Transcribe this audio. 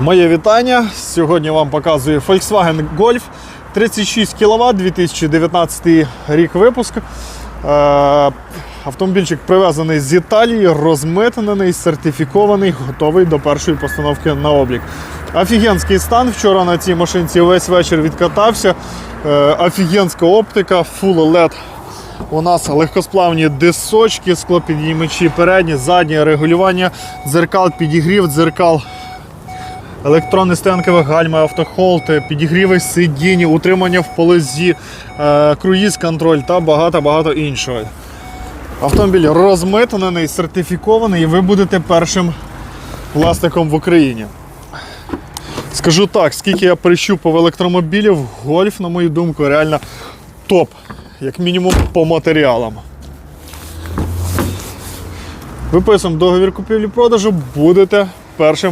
Моє вітання. Сьогодні вам показую Volkswagen Golf 36 кВт, 2019 рік випуску. Е, Автомобільчик привезений з Італії, розмитнений, сертифікований, готовий до першої постановки на облік. Офігенський стан. Вчора на цій машинці весь вечір відкатався. Е, Офігенська оптика, Full LED у нас легкосплавні дисочки, склопідіймачі передні, задні регулювання дзеркал, підігрів дзеркал, електронне стенкове гальма, автохолд, підігріви сидінь, утримання в полозі, е, круїз-контроль та багато-багато іншого. Автомобіль розмитнений, сертифікований, і ви будете першим власником в Україні. Скажу так, скільки я прищупав електромобілів, гольф, на мою думку, реально топ, як мінімум по матеріалам. Виписуємо договір купівлі-продажу, будете першим